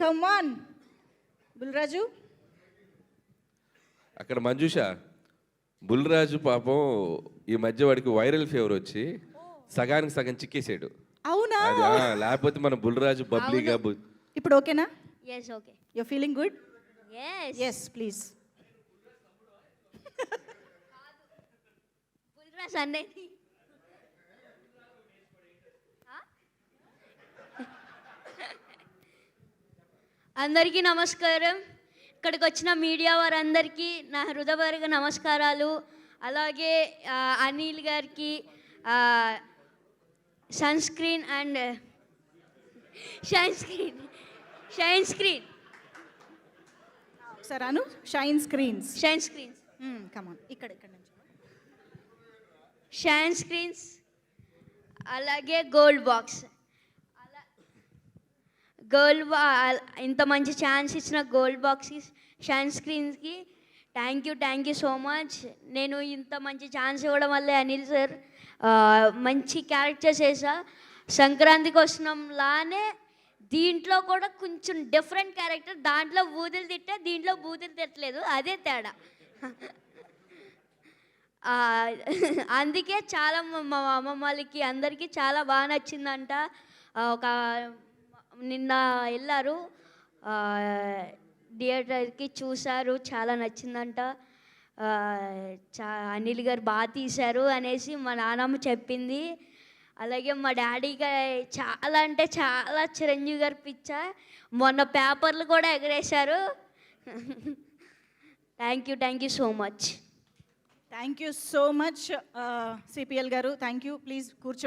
కమాన్ బుల్రాజు. అక్కడ మంజుష బుల్రాజు పాపం ఈ మధ్య వాడికి వైరల్ ఫీవర్ వచ్చి సగానికి సగం చిక్కేసాడు. అవునా? అది ఆ, లేకపోతే మన బుల్రాజు బబ్లీగా బు- ఇప్పుడు ఓకేనా? Yes okay you feeling good yes yes please Bulraj అనేది అందరికీ నమస్కారం. ఇక్కడికి వచ్చిన మీడియా వారందరికీ నా హృదయపూర్వక నమస్కారాలు. అలాగే అనిల్ గారికి sun screen and shine screen shine screen. సరే అను shine screens. Shine screens. Come on ఇక్కడ ఇక్కడ నుంచి. Shine screens. అలాగే గోల్డ్ బాక్స్. గోల్డ్ బా ఇంత మంచి ఛాన్స్ ఇచ్చిన గోల్డ్ బాక్స్కి shine స్క్రీన్స్కి thank you thank you so much నేను ఇంత మంచి ఛాన్స్ ఇవ్వడం వల్లే అనిల్ సార్ మంచి క్యారెక్టర్స్ చేసా సంక్రాంతికి వస్తున్నాంలానే దీంట్లో కూడా కొంచెం డిఫరెంట్ క్యారెక్టర్ దాంట్లో బూతులు తిట్టా దీంట్లో బూతులు తిట్టలేదు అదే తేడా. అందుకే చాలా మా- అమ్మమ్మలకి వాళ్ళకి అందరికీ చాలా బాగా నచ్చిందంట. ఒక నిన్న వెళ్ళారు. థియేటర్కి చూశారు. చాలా నచ్చిందంట. చా అనిల్ గారు బాగా తీశారు అనేసి మా నాన్నమ్మ చెప్పింది. అలాగే మా డాడీగా చాలా అంటే చాలా చిరంజీవి గారు పిచ్చ. మొన్న పేపర్లు కూడా ఎగరేశారు. Thank you thank you so much. Thank you so much CPL గారు. Thank you. ప్లీజ్ కూర్చో.